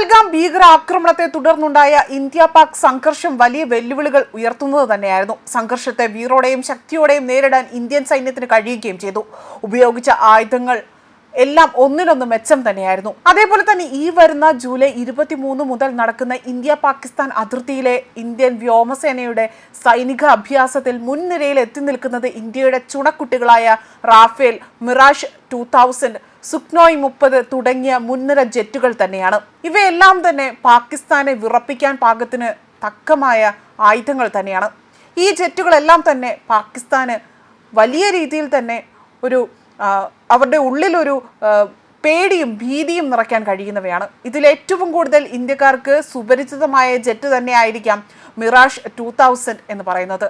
പഹൽഗാം ഭീകര ആക്രമണത്തെ തുടർന്നുണ്ടായ ഇന്ത്യ പാക് സംഘർഷം വലിയ വെല്ലുവിളികൾ ഉയർത്തുന്നത് തന്നെയായിരുന്നു. സംഘർഷത്തെ വീറോടെയും ശക്തിയോടെയും നേരിടാൻ ഇന്ത്യൻ സൈന്യത്തിന് കഴിയുകയും ചെയ്തു. ഉപയോഗിച്ച ആയുധങ്ങൾ എല്ലാം ഒന്നിനൊന്ന് മെച്ചം തന്നെയായിരുന്നു. അതേപോലെ തന്നെ ഈ വരുന്ന ജൂലൈ ഇരുപത്തിമൂന്ന് മുതൽ നടക്കുന്ന ഇന്ത്യ പാകിസ്ഥാൻ അതിർത്തിയിലെ ഇന്ത്യൻ വ്യോമസേനയുടെ സൈനിക അഭ്യാസത്തിൽ മുൻനിരയിൽ എത്തി നിൽക്കുന്നത് ഇന്ത്യയുടെ ചുണക്കുട്ടികളായ Rafale Mirage two thousand Sukhoi മുപ്പത് തുടങ്ങിയ മുൻനിര ജെറ്റുകൾ തന്നെയാണ്. ഇവയെല്ലാം തന്നെ പാകിസ്ഥാനെ വിറപ്പിക്കാൻ പാകത്തിന് തക്കമായ ആയുധങ്ങൾ തന്നെയാണ്. ഈ ജെറ്റുകളെല്ലാം തന്നെ പാകിസ്ഥാന് വലിയ രീതിയിൽ തന്നെ ഒരു അവരുടെ ഉള്ളിലൊരു പേടിയും ഭീതിയും നിറയ്ക്കാൻ കഴിയുന്നവയാണ്. ഇതിൽ ഏറ്റവും കൂടുതൽ ഇന്ത്യക്കാർക്ക് സുപരിചിതമായ ജെറ്റ് തന്നെ തന്നെയായിരിക്കാം മിറാഷ് ടു തൗസൻഡ് എന്ന് പറയുന്നത്.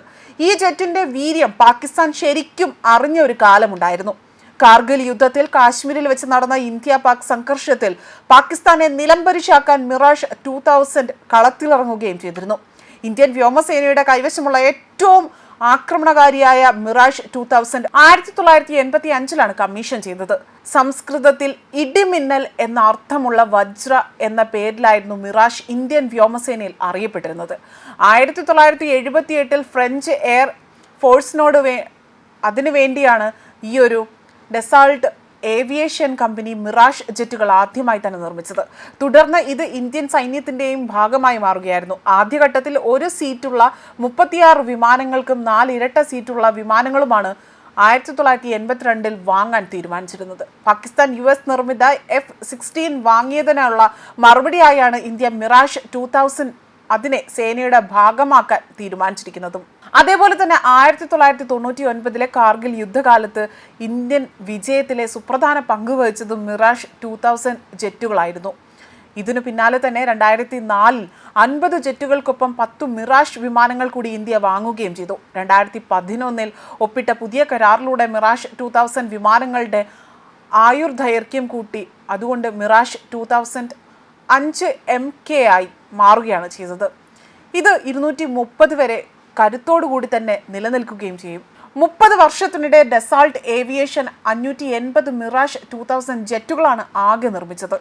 ഈ ജെറ്റിന്റെ വീര്യം പാകിസ്ഥാൻ ശരിക്കും അറിഞ്ഞ ഒരു കാലമുണ്ടായിരുന്നു. കാർഗിൽ യുദ്ധത്തിൽ കാശ്മീരിൽ വെച്ച് നടന്ന ഇന്ത്യ പാക് സംഘർഷത്തിൽ പാകിസ്ഥാനെ നിലംപരിശാക്കാൻ മിറാഷ് ടൂ തൗസൻഡ് കളത്തിലിറങ്ങുകയും ചെയ്തിരുന്നു. ഇന്ത്യൻ വ്യോമസേനയുടെ കൈവശമുള്ള ഏറ്റവും ആക്രമണകാരിയായ മിറാഷ് ടൂ തൗസൻഡ് ആയിരത്തി തൊള്ളായിരത്തി എൺപത്തി അഞ്ചിലാണ് കമ്മീഷൻ ചെയ്തത്. സംസ്കൃതത്തിൽ ഇടിമിന്നൽ എന്ന അർത്ഥമുള്ള വജ്ര എന്ന പേരിലായിരുന്നു മിറാഷ് ഇന്ത്യൻ വ്യോമസേനയിൽ അറിയപ്പെട്ടിരുന്നത്. ആയിരത്തി തൊള്ളായിരത്തി എഴുപത്തി എട്ടിൽ ഫ്രഞ്ച് എയർ ഫോഴ്സിനോട് വേ അതിനു വേണ്ടിയാണ് ഈ ഒരു ഡെസാൾട്ട് ഏവിയേഷൻ കമ്പനി മിറാഷ് ജെറ്റുകൾ ആദ്യമായി തന്നെ നിർമ്മിച്ചത്. തുടർന്ന് ഇത് ഇന്ത്യൻ സൈന്യത്തിന്റെയും ഭാഗമായി മാറുകയായിരുന്നു. ആദ്യഘട്ടത്തിൽ ഒരു സീറ്റുള്ള മുപ്പത്തിയാറ് വിമാനങ്ങൾക്കും നാല് ഇരട്ട സീറ്റുള്ള വിമാനങ്ങളുമാണ് ആയിരത്തി തൊള്ളായിരത്തി എൺപത്തിരണ്ടിൽ വാങ്ങാൻ തീരുമാനിച്ചിരുന്നത്. പാകിസ്ഥാൻ യു എസ് നിർമ്മിത എഫ് സിക്സ്റ്റീൻ വാങ്ങിയതിനുള്ള മറുപടിയായാണ് ഇന്ത്യ മിറാഷ് ടൂ തൗസൻഡ് അതിനെ സേനയുടെ ഭാഗമാക്കാൻ തീരുമാനിച്ചിരിക്കുന്നതും. അതേപോലെ തന്നെ ആയിരത്തി തൊള്ളായിരത്തി തൊണ്ണൂറ്റി ഒൻപതിലെ കാർഗിൽ യുദ്ധകാലത്ത് ഇന്ത്യൻ വിജയത്തിലെ സുപ്രധാന പങ്ക് വഹിച്ചതും മിറാഷ് ടു തൗസൻഡ് ജെറ്റുകളായിരുന്നു. ഇതിനു പിന്നാലെ തന്നെ രണ്ടായിരത്തി നാലിൽ അൻപത് ജെറ്റുകൾക്കൊപ്പം പത്തു മിറാഷ് വിമാനങ്ങൾ കൂടി ഇന്ത്യ വാങ്ങുകയും ചെയ്തു. രണ്ടായിരത്തി പതിനൊന്നിൽ ഒപ്പിട്ട പുതിയ കരാറിലൂടെ മിറാഷ് ടു തൗസൻഡ് വിമാനങ്ങളുടെ ആയുർദൈർഘ്യം കൂട്ടി. അതുകൊണ്ട് മിറാഷ് ടു തൗസൻഡ് അഞ്ച് എം കെ ആയി. മാറുകയാണ് ചെയ്തത്. ഇത് ഇരുന്നൂറ്റി മുപ്പത് വരെ കരുത്തോടുകൂടി തന്നെ നിലനിൽക്കുകയും ചെയ്യും. മുപ്പത് വർഷത്തിനിടെ ഡെസാൾട്ട് ഏവിയേഷൻ അഞ്ഞൂറ്റി എൺപത് മിറാഷ് ടൂ തൗസൻഡ് ജെറ്റുകളാണ് ആകെ നിർമ്മിച്ചത്.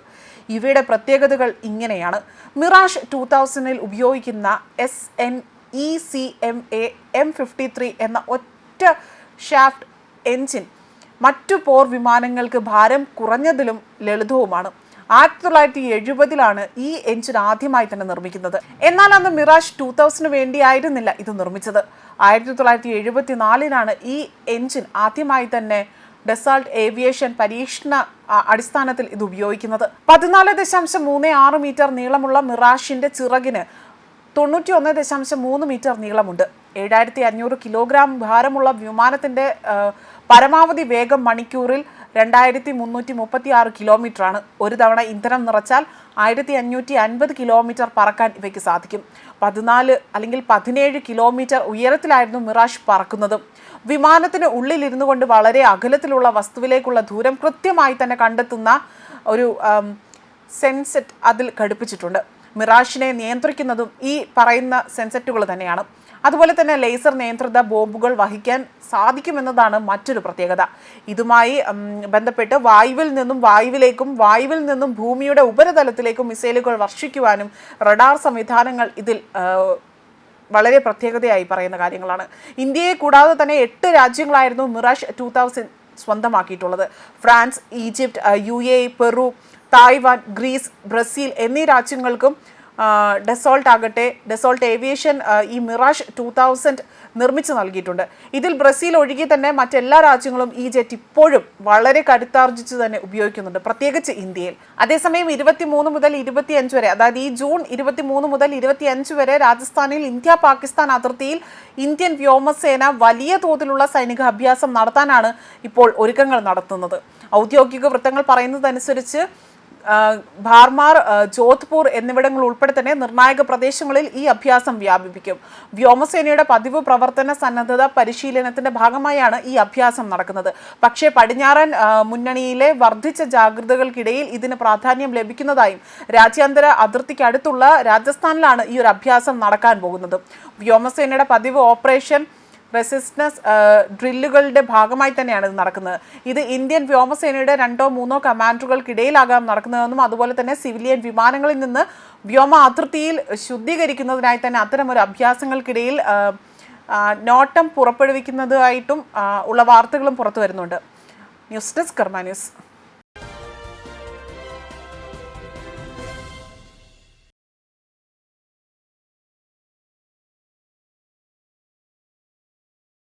ഇവയുടെ പ്രത്യേകതകൾ ഇങ്ങനെയാണ്. മിറാഷ് ടൂ തൗസൻഡിൽ ഉപയോഗിക്കുന്ന S N E C M A M fifty three എന്ന ഒറ്റ ഷാഫ്റ്റ് എൻജിൻ മറ്റു പോർ വിമാനങ്ങൾക്ക് ഭാരം കുറഞ്ഞതിലും ലളിതവുമാണ്. ആയിരത്തി തൊള്ളായിരത്തി എഴുപതിലാണ് ഈ എഞ്ചിൻ ആദ്യമായി തന്നെ നിർമ്മിക്കുന്നത്. എന്നാൽ അന്ന് മിറാഷ് ടൂ തൗസൻഡിന് വേണ്ടിയായിരുന്നില്ല ഇത് നിർമ്മിച്ചത്. ആയിരത്തി തൊള്ളായിരത്തി എഴുപത്തി നാലിനാണ് ഈ എഞ്ചിൻ ആദ്യമായി തന്നെ ഡെസാൾട്ട് ഏവിയേഷൻ പരീക്ഷണ അടിസ്ഥാനത്തിൽ ഇത് ഉപയോഗിക്കുന്നത്. പതിനാല് ദശാംശം മൂന്ന് ആറ് മീറ്റർ നീളമുള്ള മിറാഷിന്റെ ചിറകിന് തൊണ്ണൂറ്റി ഒന്ന് ദശാംശം മൂന്ന് മീറ്റർ നീളമുണ്ട്. ഏഴായിരത്തി അഞ്ഞൂറ് കിലോഗ്രാം ഭാരമുള്ള വിമാനത്തിന്റെ പരമാവധി വേഗം മണിക്കൂറിൽ രണ്ടായിരത്തി മുന്നൂറ്റി മുപ്പത്തി ആറ് കിലോമീറ്റർ ആണ് ഒരു തവണ ഇന്ധനം നിറച്ചാൽ ആയിരത്തി അഞ്ഞൂറ്റി അൻപത് കിലോമീറ്റർ പറക്കാൻ ഇവയ്ക്ക് സാധിക്കും. പതിനാല് അല്ലെങ്കിൽ പതിനേഴ് കിലോമീറ്റർ ഉയരത്തിലായിരുന്നു മിറാഷ് പറക്കുന്നത്. വിമാനത്തിന് ഉള്ളിലിരുന്നു കൊണ്ട് വളരെ അകലത്തിലുള്ള വസ്തുവിലേക്കുള്ള ദൂരം കൃത്യമായി തന്നെ കണ്ടെത്തുന്ന ഒരു സെൻസെറ്റ് അതിൽ ഘടിപ്പിച്ചിട്ടുണ്ട്. മിറാഷിനെ നിയന്ത്രിക്കുന്നതും ഈ പറയുന്ന സെൻസെറ്റുകൾ തന്നെയാണ്. അതുപോലെ തന്നെ ലേസർ നിയന്ത്രിത ബോംബുകൾ വഹിക്കാൻ സാധിക്കുമെന്നതാണ് മറ്റൊരു പ്രത്യേകത. ഇതുമായി ബന്ധപ്പെട്ട് വായുവിൽ നിന്നും വായുവിലേക്കും വായുവിൽ നിന്നും ഭൂമിയുടെ ഉപരിതലത്തിലേക്കും മിസൈലുകൾ വർഷിക്കുവാനും റഡാർ സംവിധാനങ്ങൾ ഇതിൽ വളരെ പ്രത്യേകതയായി പറയുന്ന കാര്യങ്ങളാണ്. ഇന്ത്യയെ കൂടാതെ തന്നെ എട്ട് രാജ്യങ്ങളായിരുന്നു Mirage two thousand സ്വന്തമാക്കിയിട്ടുള്ളത്. France Egypt U A Peru Taiwan Greece Brazil എന്നീ രാജ്യങ്ങൾക്കും ഡെസോൾട്ട് ആകട്ടെ. ഡെസോൾട്ട് ഏവിയേഷൻ ഈ മിറാഷ് ടു തൗസൻഡ് നിർമ്മിച്ചു നൽകിയിട്ടുണ്ട്. ഇതിൽ ബ്രസീൽ ഒഴികെ തന്നെ മറ്റെല്ലാ രാജ്യങ്ങളും ഈ ജെറ്റ് ഇപ്പോഴും വളരെ കരുത്താർജിച്ച് തന്നെ ഉപയോഗിക്കുന്നുണ്ട് പ്രത്യേകിച്ച് ഇന്ത്യയിൽ. അതേസമയം ഇരുപത്തി മൂന്ന് മുതൽ ഇരുപത്തി അഞ്ച് വരെ അതായത് ഈ ജൂൺ ഇരുപത്തി മൂന്ന് മുതൽ ഇരുപത്തി അഞ്ച് വരെ രാജസ്ഥാനിൽ ഇന്ത്യ പാകിസ്ഥാൻ അതിർത്തിയിൽ ഇന്ത്യൻ വ്യോമസേന വലിയ തോതിലുള്ള സൈനിക അഭ്യാസം നടത്താനാണ് ഇപ്പോൾ ഒരുക്കങ്ങൾ നടത്തുന്നത്. ഔദ്യോഗിക വൃത്തങ്ങൾ പറയുന്നതനുസരിച്ച് ഭാർമാർ ജോധ്പൂർ എന്നിവിടങ്ങൾ ഉൾപ്പെടെ തന്നെ നിർണായക പ്രദേശങ്ങളിൽ ഈ അഭ്യാസം വ്യാപിപ്പിക്കും. വ്യോമസേനയുടെ പതിവ് പ്രവർത്തന സന്നദ്ധത പരിശീലനത്തിന്റെ ഭാഗമായാണ് ഈ അഭ്യാസം നടക്കുന്നത്. പക്ഷേ പടിഞ്ഞാറൻ മുന്നണിയിലെ വർദ്ധിച്ച ജാഗ്രതകൾക്കിടയിൽ ഇതിന് പ്രാധാന്യം ലഭിക്കുന്നതായും രാജ്യാന്തര അതിർത്തിക്ക് അടുത്തുള്ള രാജസ്ഥാനിലാണ് ഈ ഒരു അഭ്യാസം നടക്കാൻ പോകുന്നത്. വ്യോമസേനയുടെ പതിവ് ഓപ്പറേഷൻ റെസിസ്റ്റൻസ് ഡ്രില്ലുകളുടെ ഭാഗമായി തന്നെയാണ് ഇത് നടക്കുന്നത്. ഇത് ഇന്ത്യൻ വ്യോമസേനയുടെ രണ്ടോ മൂന്നോ കമാൻഡറുകൾക്കിടയിലാകാം നടക്കുന്നതെന്നും അതുപോലെ തന്നെ സിവിലിയൻ വിമാനങ്ങളിൽ നിന്ന് വ്യോമ അതിർത്തിയിൽ ശുദ്ധീകരിക്കുന്നതിനായി തന്നെ അത്തരമൊരു അഭ്യാസങ്ങൾക്കിടയിൽ നോട്ടം പുറപ്പെടുവിക്കുന്നതായിട്ടും ഉള്ള വാർത്തകളും പുറത്തു വരുന്നുണ്ട്. ന്യൂസ് ഡെസ്ക് കർമ്മ